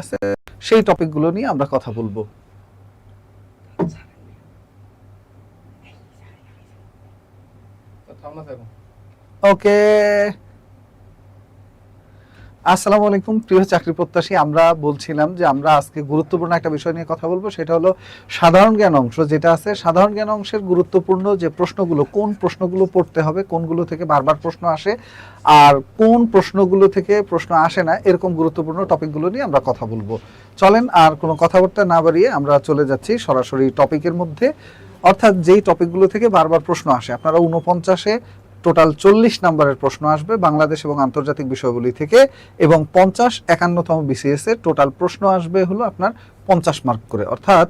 আছে সেই টপিকগুলো নিয়ে আমরা কথা বলব। ওকে আসসালামু আলাইকুম, প্রিয় চাকরি প্রত্যাশী। আমরা বলছিলাম যে আমরা আজকে গুরুত্বপূর্ণ একটা বিষয় নিয়ে কথা বলব, সেটা হলো সাধারণ জ্ঞান অংশ, যেটা আছে সাধারণ জ্ঞান অংশের গুরুত্বপূর্ণ যে প্রশ্নগুলো, কোন প্রশ্নগুলো পড়তে হবে, কোনগুলো থেকে বারবার প্রশ্ন আসে, আর কোন প্রশ্নগুলো থেকে প্রশ্ন আসে না, এরকম গুরুত্বপূর্ণ টপিকগুলো নিয়ে আমরা কথা বলব। চলেন, আর কোনো কথাবার্তা না বাড়িয়ে আমরা চলে যাচ্ছি সরাসরি টপিকের মধ্যে। অর্থাৎ যেই টপিকগুলো থেকে বারবার প্রশ্ন আসে, আপনারা উনপঞ্চাশে টোটাল চল্লিশ নম্বরের প্রশ্ন আসবে বাংলাদেশ এবং আন্তর্জাতিক বিষয়গুলি থেকে, এবং পঞ্চাশ একান্নতম বিসিএস এর টোটাল প্রশ্ন আসবে হলো আপনার পঞ্চাশ মার্ক করে, অর্থাৎ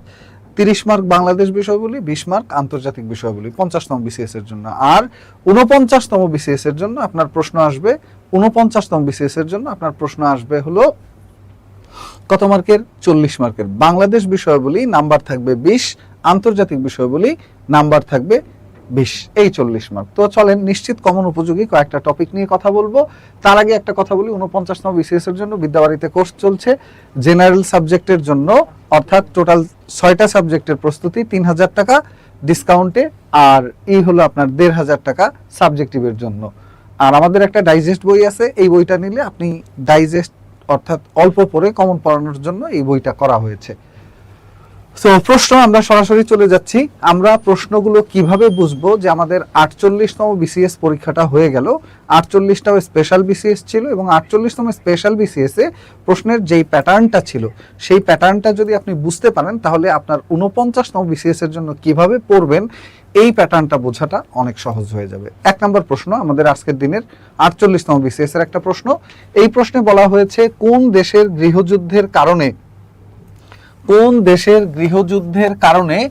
তিরিশ মার্ক বাংলাদেশ বিষয়গুলি, বিশ মার্ক আন্তর্জাতিক বিষয়গুলি, পঞ্চাশতম বিসিএস এর জন্য। আর উনপঞ্চাশতম বিসিএস এর জন্য আপনার প্রশ্ন আসবে উনপঞ্চাশতম বিসিএস এর জন্য আপনার প্রশ্ন আসবে হলো কত মার্কের? চল্লিশ মার্কের। বাংলাদেশ বিষয়গুলি, নাম্বার থাকবে বিশ, আন্তর্জাতিক বিষয়গুলি, নাম্বার থাকবে বিশ, এই চল্লিশ মার্ক তো চলেন, নিশ্চিত কমন উপযোগী কয়েকটা টপিক নিয়ে কথা বলব। তার আগে একটা কথা বলি উনপঞ্চাশ উনপঞ্চাশতম বিসিএস এর জন্য বিদ্যাবাড়িতে কোর্স চলছে। জেনারেল সাবজেক্টের জন্য, অর্থাৎ টোটাল ছয়টা সাবজেক্টের প্রস্তুতি, তিন হাজার টাকা ডিসকাউন্টে আর এই হলো আপনার দেড় হাজার টাকা সাবজেক্টিভের জন্য। আর আমাদের একটা ডাইজেস্ট বই আছে, এই বইটা নিলে আপনি ডাইজেস্ট অর্থাৎ অল্প পড়ে কমন পড়ানোর জন্য এই বইটা করা হয়েছে। তো প্রশ্ন, আমরা সরাসরি চলে যাচ্ছি। আমরা প্রশ্নগুলো কীভাবে বুঝব যে আমাদের আটচল্লিশতম বিসিএস পরীক্ষাটা হয়ে গেল? আটচল্লিশটাও স্পেশাল বিসিএস ছিল এবং আটচল্লিশতম স্পেশাল বিসিএস প্রশ্নের যেই প্যাটার্নটা ছিল, সেই প্যাটার্নটা যদি আপনি বুঝতে পারেন, তাহলে আপনার উনপঞ্চাশতম বিসিএস এর জন্য কীভাবে পড়বেন, এই প্যাটার্নটা বোঝাটা অনেক সহজ হয়ে যাবে। এক নম্বর প্রশ্ন, আমাদের আজকের দিনের আটচল্লিশতম বিসিএস এর একটা প্রশ্ন। এই প্রশ্নে বলা হয়েছে, কোন দেশের গৃহযুদ্ধের কারণে কোন দেশের গৃহযুদ্ধের কারণে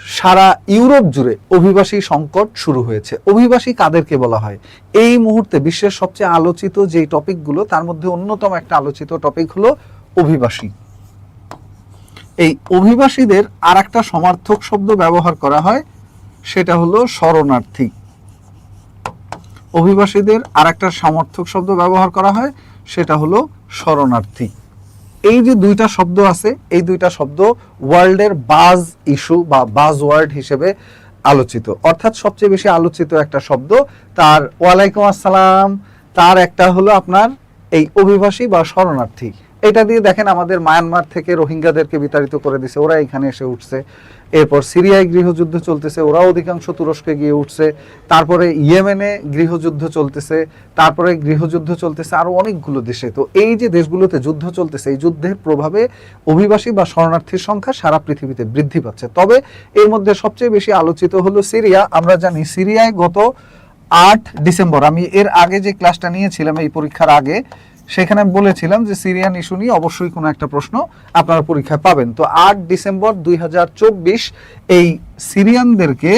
সারা ইউরোপ জুড়ে অভিবাসী সংকট শুরু হয়েছে? অভিবাসী কাদেরকে বলা হয়? এই মুহূর্তে বিশ্বের সবচেয়ে আলোচিত যে টপিকগুলো, তার মধ্যে অন্যতম একটা আলোচিত টপিক হলো অভিবাসী। এই অভিবাসীদের আর একটা সমার্থক শব্দ ব্যবহার করা হয়, সেটা হলো শরণার্থী। অভিবাসীদের আর একটা সমর্থক শব্দ ব্যবহার করা হয়, সেটা হলো শরণার্থী। এই যে দুইটা শব্দ আছে, এই দুইটা শব্দ ওয়ার্ল্ডের বাজ ইস্যু বা বাজ ওয়ার্ড হিসেবে আলোচিত। অর্থাৎ সবচেয়ে বেশি আলোচিত একটা শব্দ তার ওয়ালাইকুম আসসালাম। তার একটা হলো আপনার এই অভিবাসী বা শরণার্থী। এটা দিয়ে দেখেন আমাদের মায়ানমার থেকে রোহিঙ্গাদেরকে বিতাড়িত করে দিছে। ওরা এখানে এসে উঠছে। এরপর সিরিয়ায় গৃহযুদ্ধ চলতেছে ওরা অধিকাংশ তুরস্কে গিয়ে উঠছে। তারপরে ইয়েমেনে গৃহযুদ্ধ চলতেছে, তারপরে গৃহযুদ্ধ চলতেছে আরও অনেকগুলো দেশে। তো এই যে দেশগুলোতে যুদ্ধ চলতেছে, এই যুদ্ধের প্রভাবে অভিবাসী বা শরণার্থীর সংখ্যা সারা পৃথিবীতে বৃদ্ধি পাচ্ছে। তবে এর মধ্যে সবচেয়ে বেশি আলোচিত হলো সিরিয়া। আমরা জানি সিরিয়ায় গত আট ডিসেম্বর, আমি এর আগে যে ক্লাসটা নিয়েছিলাম এই পরীক্ষার আগে সেখানে আমি বলেছিলাম যে সিরিয়ান ইস্যু নিয়ে অবশ্যই কোনো একটা প্রশ্ন আপনারা পরীক্ষায় পাবেন। তো আট ডিসেম্বর দুই এই সিরিয়ানদেরকে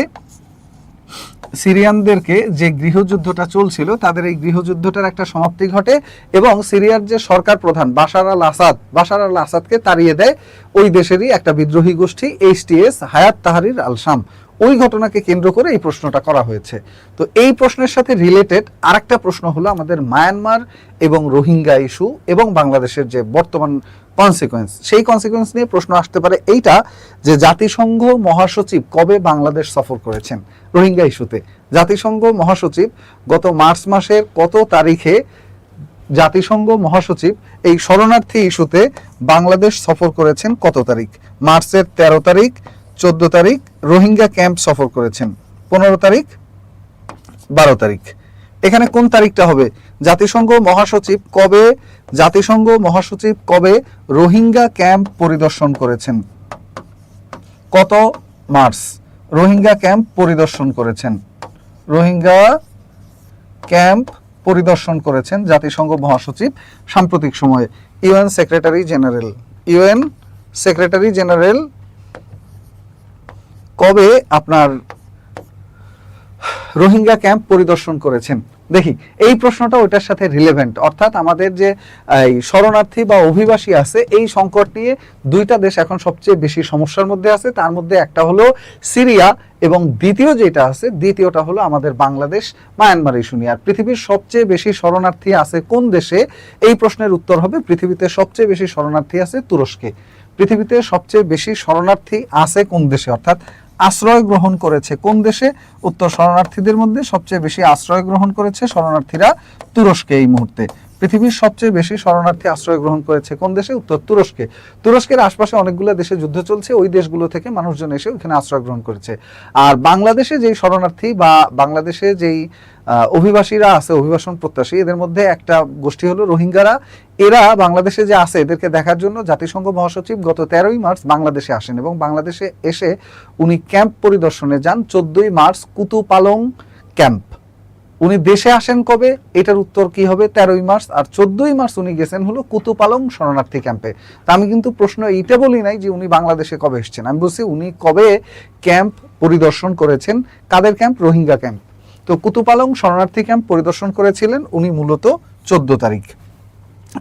সিরিয়ানদেরকে যে গৃহযুদ্ধটা চলছিল, তাদের এই গৃহযুদ্ধটার একটা সমাপ্তি ঘটে এবং সিরিয়ার যে সরকার প্রধান বাশার আল আসাদ, বাশার আল আসাদকে তাড়িয়ে দেয় ওই দেশেরই একটা বিদ্রোহী গোষ্ঠী এইচটিএস হায়াত তাহারির আল শাম। ওই ঘটনাকে কেন্দ্র করে এই প্রশ্নটা করা হয়েছে। তো এই প্রশ্নের সাথে রিলেটেড আরেকটা প্রশ্ন হলো আমাদের মায়ানমার এবং রোহিঙ্গা ইস্যু এবং বাংলাদেশের যে বর্তমান কনসিকোয়েন্স সেই কনসিকোয়েন্স নিয়ে প্রশ্ন আসতে পারে এইটা যে জাতিসংঘ মহাসচিব কবে বাংলাদেশ সফর করেছেন রোহিঙ্গা ইস্যুতে জাতিসংঘ মহাসচিব গত মার্চ মাসের কত তারিখে জাতিসংঘ মহাসচিব এই শরণার্থী ইস্যুতে বাংলাদেশ সফর করেছেন কত তারিখ? মার্চের তেরো তারিখ, চোদ্দ তারিখ রোহিঙ্গা ক্যাম্প সফর করেছেন। পনেরো তারিখ, বারো তারিখ। এখানে কোন তারিখটা হবে? জাতিসংঘ মহাসচিব কবে, জাতিসংঘ মহাসচিব কবে রোহিঙ্গা ক্যাম্প পরিদর্শন করেছেন? কত মার্চ? রোহিঙ্গা ক্যাম্প পরিদর্শন করেছেন। রোহিঙ্গা ক্যাম্প পরিদর্শন করেছেন জাতিসংঘ মহাসচিব সাম্প্রতিক সময়ে। UN secretary general. UN secretary general কবে আপনার রোহিঙ্গা ক্যাম্প পরিদর্শন করেছেন? দেখি, এই প্রশ্নটা ওইটার সাথে রিলেভেন্ট অর্থাৎ আমাদের যে শরণার্থী বা অভিবাসী আছে, এই সংকট নিয়ে দুইটা দেশ এখন সবচেয়ে বেশি সমস্যার মধ্যে আছে। তার মধ্যে একটা হলো সিরিয়া এবং দ্বিতীয় যেটা আছে, দ্বিতীয়টা হলো আমাদের বাংলাদেশ, মায়ানমার ইস্যু নিয়ে। আর পৃথিবীর সবচেয়ে বেশি শরণার্থী আছে কোন দেশে? এই প্রশ্নের উত্তর হবে, পৃথিবীতে সবচেয়ে বেশি শরণার্থী আছে তুরস্কে। পৃথিবীতে সবচেয়ে বেশি শরণার্থী আছে কোন দেশে? অর্থাৎ আশ্রয় গ্রহণ করেছে? কোন দেশে? উত্তর শরণার্থীদের মধ্যে সবচেয়ে বেশি আশ্রয় গ্রহণ করেছে শরণার্থীরা তুরস্কে এই মুহূর্তে। পৃথিবীর সবচেয়ে বেশি শরণার্থী আশ্রয় গ্রহণ করেছে কোন দেশে? উত্তর তুরস্কে। তুরস্কের আশপাশে অনেকগুলো দেশে যুদ্ধ চলছে, ওই দেশগুলো থেকে মানুষজন এসে ওখানে আশ্রয় গ্রহণ করেছে। আর বাংলাদেশে যেই শরণার্থী বা বাংলাদেশে যেই অভিবাসীরা আছে, অভিবাসন প্রত্যাশী, এদের মধ্যে একটা গোষ্ঠী হলো রোহিঙ্গারা। এরা বাংলাদেশে যে আছে, এদেরকে দেখার জন্য জাতিসংঘ মহাসচিব গত তেরোই মার্চ বাংলাদেশে আসেন এবং বাংলাদেশে এসে উনি ক্যাম্প পরিদর্শনে যান, চোদ্দই মার্চ কুতুপালং ক্যাম্প। উনি দেশে আসেন কবে? এটার উত্তর কি হবে তেরোই মার্চ? আর চোদ্দই মার্চ উনি গেছেন হলো কুতুপালং শরণার্থী ক্যাম্পে। তা আমি কিন্তু প্রশ্ন এইটা বলি নাই যে উনি বাংলাদেশে কবে এসেছেন। আমি বলছি উনি কবে ক্যাম্প পরিদর্শন করেছেন? কাদের ক্যাম্প? রোহিঙ্গা ক্যাম্প। তো কুতুপালং শরণার্থী ক্যাম্প পরিদর্শন করেছিলেন উনি মূলত চোদ্দ তারিখ।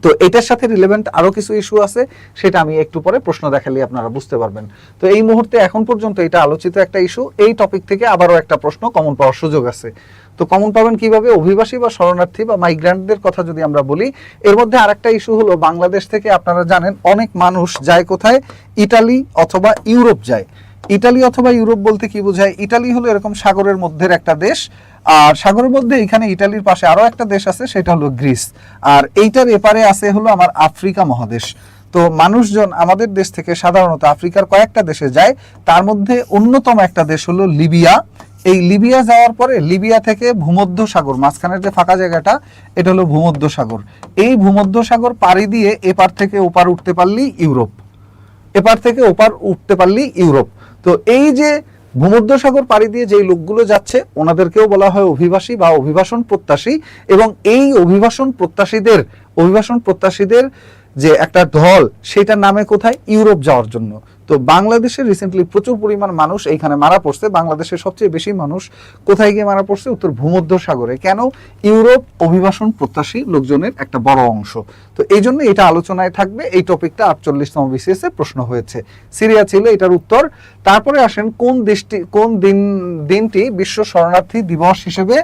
তো এটার সাথে রিলেভেন্ট আরও কিছু ইস্যু আছে, সেটা আমি একটু পরে প্রশ্ন দেখালে আপনারা বুঝতে পারবেন। তো এই মুহূর্তে এখন পর্যন্ত এটা আলোচিত একটা ইস্যু এই টপিক থেকে আবারও একটা প্রশ্ন কমন পাওয়ার সুযোগ আছে। তো কমন পাবেন কীভাবে? অভিবাসী বা শরণার্থী বা মাইগ্রান্টদের কথা যদি আমরা বলি, এর মধ্যে আরেকটা ইস্যু হলো বাংলাদেশ থেকে আপনারা জানেন, অনেক মানুষ যায় কোথায়? ইটালি অথবা ইউরোপ যায়। ইটালি অথবা ইউরোপ বলতে কি বোঝায়? ইটালি হলো এরকম সাগরের মধ্যের একটা দেশ। আর সাগরের মধ্যে এখানে ইটালির পাশে আরও একটা দেশ আছে, সেটা হলো গ্রিস। আর এইটার এপারে আছে হলো আমার আফ্রিকা মহাদেশ। তো মানুষজন আমাদের দেশ থেকে সাধারণত আফ্রিকার কয়েকটা দেশে যায়। তার মধ্যে অন্যতম একটা দেশ হলো লিবিয়া। এই লিবিয়া যাওয়ার পরে লিবিয়া থেকে ভূমধ্য সাগর, মাঝখানের যে ফাঁকা জায়গাটা, এটা হলো ভূমধ্য সাগর। এই ভূমধ্য সাগর পাড়ি দিয়ে এপার থেকে ওপার উঠতে পারলি ইউরোপ। এপার থেকে ওপার উঠতে পারলি ইউরোপ। তো এই যে ভূমধ্যসাগর পাড়ি দিয়ে যেই লোকগুলো যাচ্ছে, ওনাদেরকেও বলা হয় অভিবাসী বা অভিবাসন প্রত্যাশী এবং এই অভিবাসন প্রত্যাশীদের অভিবাসন প্রত্যাশীদের যে একটা ঢল সেটার নামে কোথায়? ইউরোপ যাওয়ার জন্য। তো বাংলাদেশে রিসেন্টলি প্রচুর পরিমাণ মানুষ এইখানে মারা পড়ছে। বাংলাদেশের সবচেয়ে বেশি মানুষ কোথায় গিয়ে মারা পড়ছে? উত্তর ভূমধ্য সাগরে কেন? ইউরোপ অভিবাসন প্রত্যাশী লোকজনের একটা বড় অংশ। তো এই জন্য এটা আলোচনায় থাকবে। এই টপিকটা আটচল্লিশতম বিসিএস এ প্রশ্ন হয়েছে। সিরিয়া ছিল, এটার উত্তর। তারপরে আসেন, কোন দেশটি, কোন দিন, দিনটি বিশ্ব শরণার্থী দিবস হিসেবে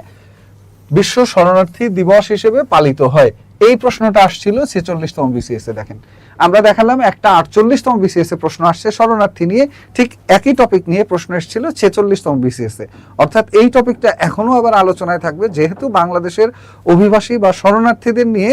বিশ্ব শরণার্থী দিবস হিসেবে পালিত হয়। এই প্রশ্নটা আসছিল ছেচল্লিশতম বিসিএস এ, দেখেন। আমরা দেখালাম একটা আটচল্লিশতম বিসিএস এ প্রশ্ন আসছে, শরণার্থী নিয়ে। ঠিক একই টপিক নিয়ে প্রশ্ন এসেছিল ছেচল্লিশতম বিসিএস এ। অর্থাৎ এই টপিকটা এখনও আবার আলোচনায় থাকবে, যেহেতু বাংলাদেশের অভিবাসী বা শরণার্থীদের নিয়ে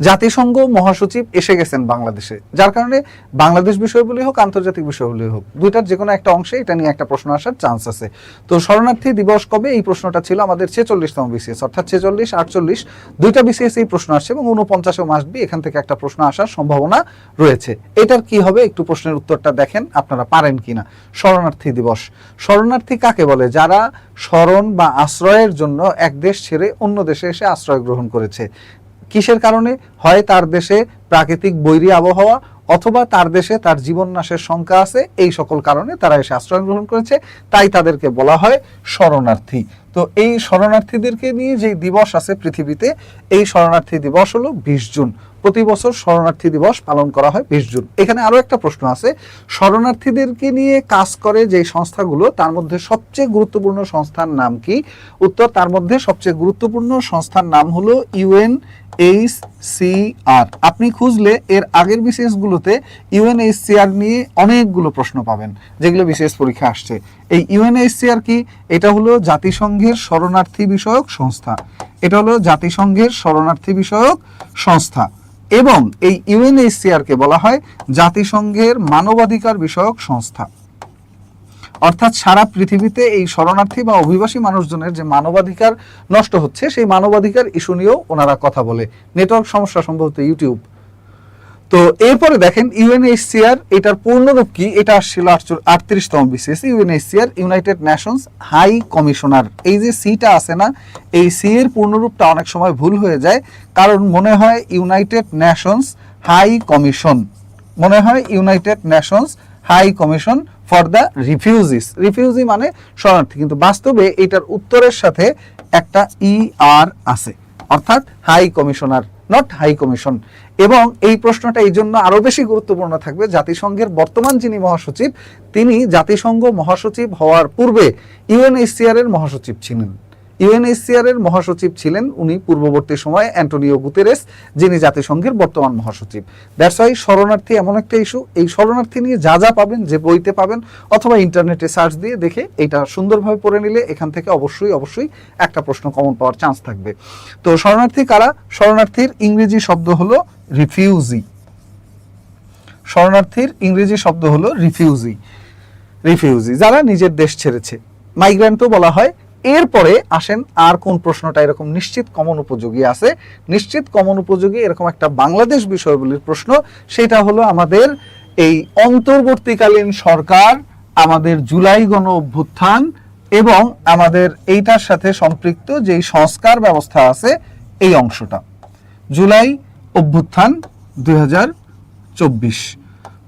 জাতিসংঘ মহাসচিব এসে গেছেন বাংলাদেশে, যার কারণে বাংলাদেশ বিষয়গুলি হোক, আন্তর্জাতিক বিষয়গুলি হোক, দুইটার যে কোনো একটা অংশে এটা নিয়ে একটা প্রশ্ন আসার চান্স আছে। তো শরণার্থী দিবস কবে? এই প্রশ্নটা ছিল আমাদের ছেচল্লিশতম বিসিএস অর্থাৎ ছেচল্লিশ, আটচল্লিশ, দুইটা বিসিএস এই প্রশ্ন আসছে এবং উনপঞ্চাশেও মাস বি এখান থেকে একটা প্রশ্ন আসার সম্ভাবনা রয়েছে। এটার কি হবে? একটু প্রশ্নের উত্তরটা দেখেন, আপনারা পারেন কিনা। শরণার্থী দিবস। শরণার্থী কাকে বলে? যারা শরণ বা আশ্রয়ের জন্য এক দেশ ছেড়ে অন্য দেশে এসে আশ্রয় গ্রহণ করেছে। কিসের কারণে? হয় তার দেশে প্রাকৃতিক বৈরী আবহাওয়া অথবা তার দেশে তার জীবন নাশের শঙ্কা আছে, এই সকল কারণে তারা এসে আশ্রয় গ্রহণ করেছে, তাই তাদেরকে বলা হয় শরণার্থী। তো এই শরণার্থীদেরকে নিয়ে যে দিবস আছে পৃথিবীতে, এই শরণার্থী দিবস হলো বিশ জুন। প্রতি বছর শরণার্থী দিবস পালন করা হয় বিশ জুন। এখানে আরও একটা প্রশ্ন আছে। শরণার্থীদেরকে নিয়ে কাজ করে যে সংস্থাগুলো, তার মধ্যে সবচেয়ে গুরুত্বপূর্ণ সংস্থার নাম কি? উত্তর, তার মধ্যে সবচেয়ে গুরুত্বপূর্ণ সংস্থার নাম হলো ইউএন এইচ সি আর। আপনি খুঁজলে এর আগের বিসিএস গুলোতে ইউএনএইচসিআর নিয়ে অনেকগুলো প্রশ্ন পাবেন, যেগুলো বিসিএস পরীক্ষা আসছে। এই ইউএনএইচসিআর কি? এটা হলো জাতিসংঘের শরণার্থী বিষয়ক সংস্থা। এটা হলো জাতিসংঘের শরণার্থী বিষয়ক সংস্থা। এবং এই ইউএনএইচসিআর কে বলা হয় জাতিসংঘের মানবাধিকার বিষয়ক সংস্থা। অর্থাৎ সারা পৃথিবীতে এই শরণার্থী বা অভিবাসী মানুষজনের যে মানবাধিকার নষ্ট হচ্ছে, সেই মানবাধিকার ইস্যু নিয়েও ওনারা কথা বলে। নেটওয়ার্ক সমস্যা সম্ভবত ইউটিউব। তো এরপরে দেখেন ইউএনএইচসিআর এটার পূর্ণরূপ কি? এটা আসছিল আটত্রিশতম BCS UNHCR United Nations high commissioner এই যে সিটা আছে না, এই সি এর পূর্ণরূপটা অনেক সময় ভুল হয়ে যায়, কারণ মনে হয় ইউনাইটেড নেশনস হাই কমিশন মনে হয় United Nations high commission for the refugees refugee মানে শরণার্থী, কিন্তু বাস্তবে এটার উত্তরের সাথে একটা ই আর আছে, অর্থাৎ high commissioner not high commission এবং এই প্রশ্নটা এই জন্য আরও বেশি গুরুত্বপূর্ণ থাকবে। জাতিসংঘের বর্তমান যিনি মহাসচিব, তিনি জাতিসংঘ মহাসচিব হওয়ার পূর্বে ইউএনএইচসিআর এর মহাসচিব ছিলেন। ইউএনএইচসিআর এর মহাসচিব ছিলেন উনি পূর্ববর্তী সময়ে অ্যান্টোনিও গুতেরেস, যিনি জাতিসংঘের বর্তমান মহাসচিব। দ্যাটস ওয়াই শরণার্থী এমন একটা ইস্যু এই শরণার্থী নিয়ে যা যা পাবেন, যে বইতে পাবেন, অথবা ইন্টারনেটে সার্চ দিয়ে দেখে এটা সুন্দরভাবে পড়ে নিলে এখান থেকে অবশ্যই অবশ্যই একটা প্রশ্ন কমন পাওয়ার চান্স থাকবে। তো শরণার্থী কারা? শরণার্থীর ইংরেজি শব্দ হলো রিফিউজি শরণার্থীর ইংরেজি শব্দ হলো রিফিউজি রিফিউজি যারা নিজের দেশ ছেড়েছে। মাইগ্রেন্টও বলা হয়। এরপরে আসেন আর কোন প্রশ্নটা এরকম নিশ্চিত কমন উপযোগী আছে? নিশ্চিত কমন উপযোগী এরকম একটা বাংলাদেশ বিষয়গুলির প্রশ্ন, সেটা হলো আমাদের এই অন্তর্বর্তীকালীন সরকার, আমাদের জুলাই গণ অভ্যুত্থান এবং আমাদের এইটার সাথে সম্পৃক্ত যেই সংস্কার ব্যবস্থা আছে, এই অংশটা। জুলাই অভ্যুত্থান দুই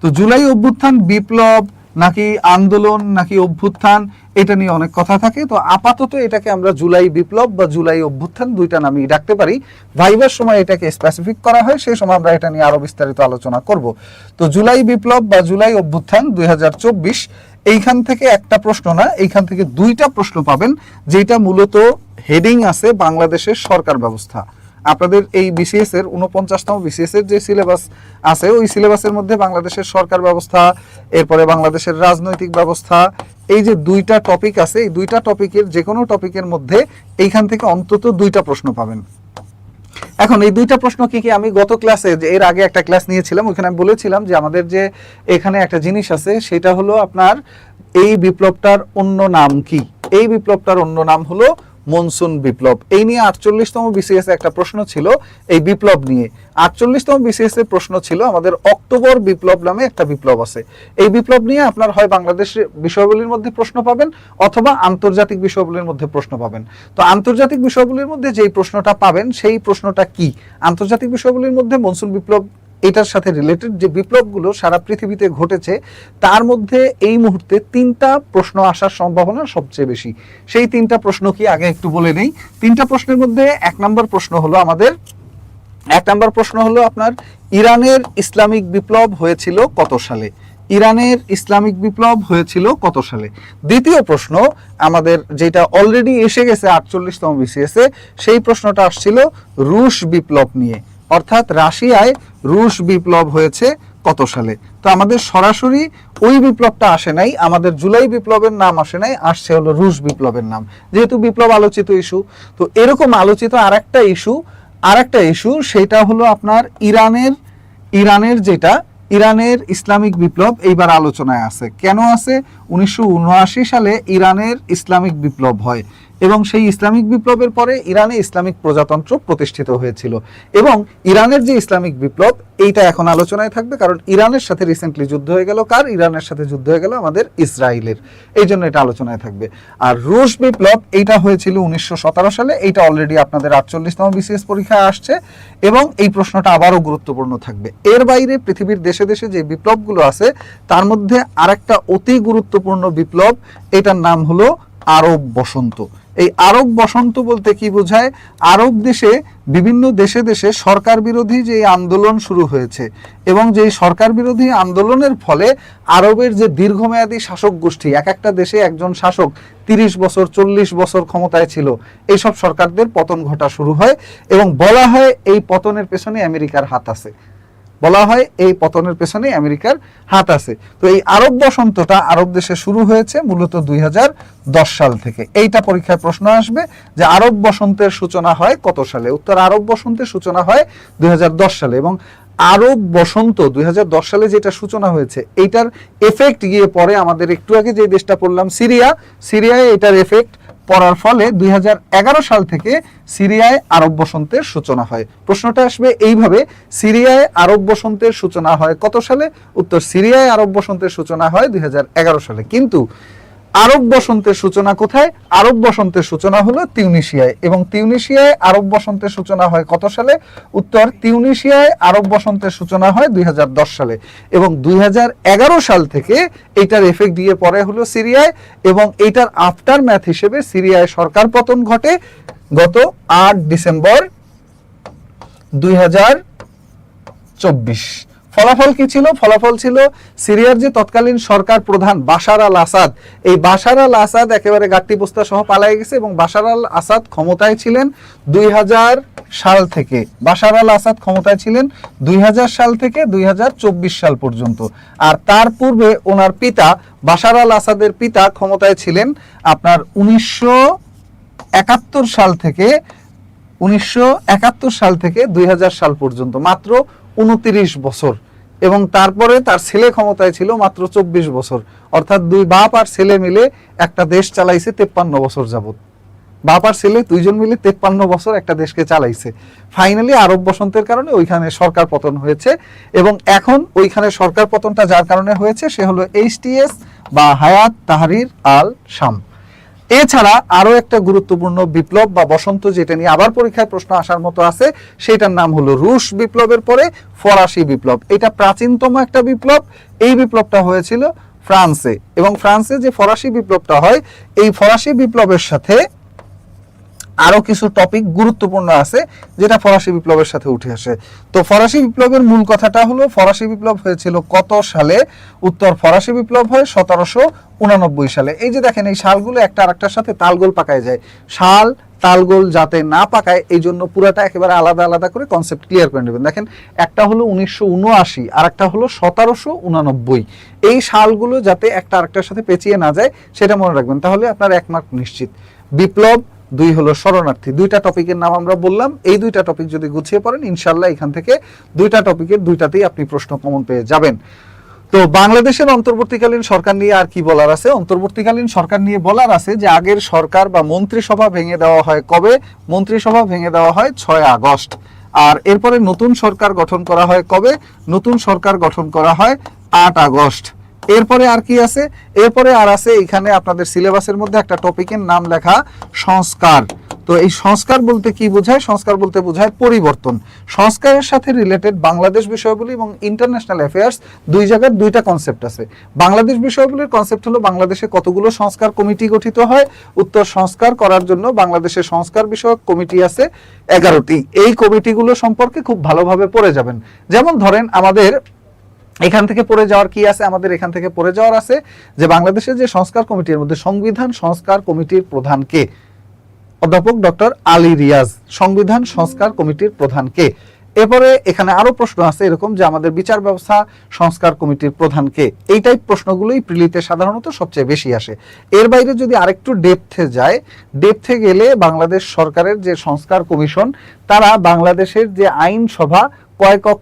তো জুলাই অভ্যুত্থান, বিপ্লব, নাকি আন্দোলন, নাকি অভ্যুত্থান, এটা নিয়ে অনেক কথা থাকে। তো আপাতত এটাকে আমরা জুলাই বিপ্লব বা জুলাই অভ্যুত্থান দুইটা নামই ডাকতে পারি। ভাইবার সময় এটাকে স্পেসিফিক করা হয়, সেই সময় আমরা এটা নিয়ে আরও বিস্তারিত আলোচনা করব। তো জুলাই বিপ্লব বা জুলাই অভ্যুত্থান দুই হাজার চব্বিশ, এইখান থেকে একটা প্রশ্ন না, এইখান থেকে দুইটা প্রশ্ন পাবেন যেটা মূলত হেডিং আছে বাংলাদেশের সরকার ব্যবস্থা। আপনাদের এই বিসিএস এর উনপঞ্চাশতম বিসিএস এর যে সিলেবাস আছে, ওই সিলেবাসের মধ্যে বাংলাদেশের সরকার ব্যবস্থা, এরপরে বাংলাদেশের রাজনৈতিক ব্যবস্থা, এই যে দুইটা টপিক আছে, এই দুইটা টপিকের যে কোনো টপিকের মধ্যে এইখান থেকে অন্তত দুইটা প্রশ্ন পাবেন। এখন এই দুইটা প্রশ্ন কি কি? আমি গত ক্লাসে যে এর আগে একটা ক্লাস নিয়েছিলাম ওখানে আমি বলেছিলাম যে আমাদের যে এখানে একটা জিনিস আছে, সেটা হলো আপনার এই বিপ্লবটার অন্য নাম কি? এই বিপ্লবটার অন্য নাম হলো মনসুন বিপ্লব। এই নিয়ে আটচল্লিশতম বিসিএস একটা প্রশ্ন ছিল। এই বিপ্লব নিয়ে আটচল্লিশতম বিসিএস এর প্রশ্ন ছিল, আমাদের অক্টোবর বিপ্লব নামে একটা বিপ্লব আছে। এই বিপ্লব নিয়ে আপনার হয় বাংলাদেশ বিষয়গুলির মধ্যে প্রশ্ন পাবেন অথবা আন্তর্জাতিক বিষয়গুলির মধ্যে প্রশ্ন পাবেন। তো আন্তর্জাতিক বিষয়গুলির মধ্যে যেই প্রশ্নটা পাবেন, সেই প্রশ্নটা কি? আন্তর্জাতিক বিষয়গুলির মধ্যে মনসুন বিপ্লব এটার সাথে রিলেটেড যে বিপ্লবগুলো সারা পৃথিবীতে ঘটেছে, তার মধ্যে এই মুহূর্তে তিনটা প্রশ্ন আসার সম্ভাবনা সবচেয়ে বেশি। সেই তিনটা প্রশ্ন কি আগে একটু বলে নেই। তিনটা প্রশ্নের মধ্যে এক নম্বর প্রশ্ন হলো আমাদের, এক নম্বর প্রশ্ন হলো আপনার, ইরানের ইসলামিক বিপ্লব হয়েছিল কত সালে? ইরানের ইসলামিক বিপ্লব হয়েছিল কত সালে? দ্বিতীয় প্রশ্ন আমাদের যেটা অলরেডি এসে গেছে আটচল্লিশতম বিসিএস সেই প্রশ্নটা আসছিল রুশ বিপ্লব নিয়ে। অর্থাৎ রাশিয়ায় রুশ বিপ্লব হয়েছে কত সালে? তো আমাদের সরাসরি ওই বিপ্লবটা আসে নাই, আমাদের জুলাই বিপ্লবের নাম আসে নাই, আসছে হলো রুশ বিপ্লবের নাম। যেহেতু বিপ্লব আলোচিত ইস্যু, তো এরকম আলোচিত আরেকটা ইস্যু আরেকটা ইস্যু, সেটা হলো আপনার ইরানের ইরানের যেটা, ইরানের ইসলামিক বিপ্লব এইবার আলোচনায় আছে। কেন আছে? উনিশশো উনআশি সালে ইরানের ইসলামিক বিপ্লব হয়। এবং সেই ইসলামিক বিপ্লবের পরে ইরানে ইসলামিক প্রজাতন্ত্র প্রতিষ্ঠিত হয়েছিল। এবং ইরানের যে ইসলামিক বিপ্লব, এইটা এখন আলোচনায় থাকবে, কারণ ইরানের সাথে রিসেন্টলি যুদ্ধ হয়ে গেল কার? ইরানের সাথে যুদ্ধ হয়ে গেল আমাদের ইসরায়েলের। এই জন্য এটা আলোচনায় থাকবে। আর রুশ বিপ্লব, এইটা হয়েছিল উনিশশো সতেরো সালে, এইটা অলরেডি আপনাদের আটচল্লিশতম বিসিএস পরীক্ষায় আসছে, এবং এই প্রশ্নটা আবারও গুরুত্বপূর্ণ থাকবে। এর বাইরে পৃথিবীর দেশে দেশে যে বিপ্লবগুলো আছে, তার মধ্যে আরেকটা অতি গুরুত্বপূর্ণ বিপ্লব, এটার নাম হলো আরব বসন্ত। এই আরব বসন্ত বলতে কি বোঝায়? আরব দেশে, বিভিন্ন দেশে দেশে সরকার বিরোধী যে আন্দোলন শুরু হয়েছে এবং যে সরকার বিরোধী আন্দোলনের ফলে আরবের যে দীর্ঘমেয়াদী শাসক গোষ্ঠী, এক একটা দেশে একজন শাসক তিরিশ বছর, চল্লিশ বছর ক্ষমতায় ছিল, এইসব সরকারদের পতন ঘটা শুরু হয় এবং বলা হয় এই পতনের পেছনে আমেরিকার হাত আছে। বলা হয় এই পতনের পেছনে আমেরিকার হাত আছে। তো এই আরব বসন্তটা আরব দেশে শুরু হয়েছে মূলত দুই হাজার দশ সাল থেকে। এইটা পরীক্ষায় প্রশ্ন আসবে যে আরব বসন্তের সূচনা হয় কত সালে? উত্তর, আরব বসন্তের সূচনা হয় দুই হাজার দশ সালে এবং আরব বসন্ত দুই হাজার দশ সালে যেটা সূচনা হয়েছে, এইটার এফেক্ট গিয়ে পরে আমাদের। একটু আগে যে দেশটা পড়লাম, সিরিয়া, সিরিয়ায় এটার এফেক্ট পড়ার ফলে দুই হাজার এগারো সাল থেকে সিরিয়ায় আরব বসন্তের সূচনা হয়। প্রশ্নটা আসবে এইভাবে, সিরিয়ায় আরব বসন্তের সূচনা হয় কত সালে? উত্তর, সিরিয়ায় আরব বসন্তের সূচনা হয় দুই হাজার এগারো সালে। কিন্তু আরব বসন্তের সূচনা কোথায়? আরব বসন্তের সূচনা হলো তিউনিশিয়ায়। এবং তিউনিশিয়ায় আরব বসন্তের সূচনা হয় কত সালে? উত্তর, তিউনিশিয়ায় আরব বসন্তের সূচনা হয় দুই হাজার দশ সালে। এবং দুই হাজার এগারো সাল থেকে এটার এফেক্ট দিয়ে পরে হলো সিরিয়ায়। এবং এটার আফটার ম্যাথ হিসেবে সিরিয়ায় সরকার পতন ঘটে গত আট ডিসেম্বর দুই চব্বিশ। ফলাফল কি ছিল? ফলাফল ছিল সিরিয়ার যে তৎকালীন সরকার প্রধান বাশার আল আসাদ। এই বাশার আল আসাদ একেবারে গাট্টি বস্তা সহ পালাই গেছে এবং বাশার আল আসাদ ক্ষমতায় ছিলেন দুই হাজার সাল থেকে। বাশার আল আসাদ ক্ষমতায় ছিলেন দুই হাজার সাল থেকে দুই হাজার চব্বিশ সাল পর্যন্ত। আর তার পূর্বে ওনার পিতা, বাশার আল আসাদের পিতা ক্ষমতায় ছিলেন আপনার উনিশশো একাত্তর সাল থেকে, উনিশশো একাত্তর সাল থেকে দুই হাজার সাল পর্যন্ত। মাত্র উনত্রিশ বছর এবং তারপরে তার ছেলে ক্ষমতায় ছিল মাত্র চব্বিশ বছর। অর্থাৎ দুই বাপ আর ছেলে মিলে একটা দেশ চালাইছে তেপ্পান্ন বছর যাবত বাপ আর ছেলে দুইজন মিলে তেপ্পান্ন বছর একটা দেশকে চালাইছে। ফাইনালি আরব বসন্তের কারণে ওইখানে সরকার পতন হয়েছে এবং এখন ওইখানে সরকার পতনটা যার কারণে হয়েছে, সে হলো এইচটিএস বা হায়াত তাহারির আল শাম এছাড়া আরও একটা গুরুত্বপূর্ণ বিপ্লব বা বসন্ত যেটা নিয়ে আবার পরীক্ষায় প্রশ্ন আসার মতো আছে, সেটার নাম হলো রুশ বিপ্লবের পরে ফরাসি বিপ্লব। এটা প্রাচীনতম একটা বিপ্লব। এই বিপ্লবটা হয়েছিল ফ্রান্সে। এবং ফ্রান্সে যে ফরাসি বিপ্লবটা হয়, এই ফরাসি বিপ্লবের সাথে আরও কিছু টপিক গুরুত্বপূর্ণ আছে, যেটা ফরাসি বিপ্লবের সাথে উঠে আসে। তো ফরাসি বিপ্লবের মূল কথাটা হলো, ফরাসি বিপ্লব হয়েছিল কত সালে? উত্তর ফরাসি বিপ্লব হয় সতেরোশো উনানব্বই সালে। এই যে দেখেন, এই শালগুলো একটা আরেকটার সাথে তালগোল পাকায় যায়। শাল, তালগোল যাতে না পাকায়, এই জন্য পুরাটা একেবারে আলাদা আলাদা করে কনসেপ্ট ক্লিয়ার করে নেবেন। দেখেন, একটা হলো উনিশশো উনআশি, আর একটা হলো সতেরোশো উনানব্বই। এই শালগুলো যাতে একটা আরেকটার সাথে পেঁচিয়ে না যায়, সেটা মনে রাখবেন। তাহলে আপনার এক মার্ক নিশ্চিত। বিপ্লব দুই হলো শরণার্থী। দুইটা টপিকের নাম আমরা বললাম। এই দুইটা টপিক যদি গুছিয়ে পড়েন ইনশাল্লাহ এখান থেকে দুইটা টপিকের দুইটাতেই আপনি প্রশ্ন কমন পেয়ে যাবেন। তো বাংলাদেশের অন্তর্বর্তীকালীন সরকার নিয়ে আর কি বলার আছে? অন্তর্বর্তীকালীন সরকার নিয়ে বলার আছে যে আগের সরকার বা মন্ত্রিসভা ভেঙে দেওয়া হয় কবে? মন্ত্রিসভা ভেঙে দেওয়া হয় ছয় আগস্ট। আর এরপরে নতুন সরকার গঠন করা হয় কবে? নতুন সরকার গঠন করা হয় আট আগস্ট। এরপরে আর কি আছে? এরপরে আর আছে এখানে আপনাদের সিলেবাসের মধ্যে একটা টপিকের নাম লেখা সংস্কার। তো এই সংস্কার বলতে কি বোঝায়? সংস্কার বলতে বোঝায় পরিবর্তন। সংস্কারের সাথে রিলেটেড বাংলাদেশ বিষয়গুলি এবং ইন্টারন্যাশনাল অ্যাফেয়ার্স দুই জায়গার দুইটা কনসেপ্ট আছে। বাংলাদেশ বিষয়গুলির কনসেপ্ট হলো বাংলাদেশে কতগুলো সংস্কার কমিটি গঠিত হয়? উত্তর, সংস্কার করার জন্য বাংলাদেশে সংস্কার বিষয়ক কমিটি আছে এগারোটি। এই কমিটিগুলো সম্পর্কে খুব ভালোভাবে পড়ে যাবেন। যেমন ধরেন আমাদের এখান থেকে পড়ে যাওয়ার কি আছে? আমাদের এখান থেকে পড়ে যাওয়ার আছে যে বাংলাদেশের যে সংস্কার কমিটির মধ্যে সংবিধান সংস্কার কমিটির প্রধান কে? অধ্যাপক ডক্টর আলী রিয়াজ, সংবিধান সংস্কার কমিটির প্রধান কে? এরপরে এখানে আরও প্রশ্ন আছে এরকম যে আমাদের বিচার ব্যবস্থা সংস্কার কমিটির প্রধান কে? এই টাইপ প্রশ্নগুলোই প্রিলিতে সাধারণত সবচেয়ে বেশি আসে। এর বাইরে যদি আরেকটু ডেপথে যায়, ডেপথে গেলে বাংলাদেশ সরকারের যে সংস্কার কমিশন, তারা বাংলাদেশের যে আইনসভা কয় কক্ষ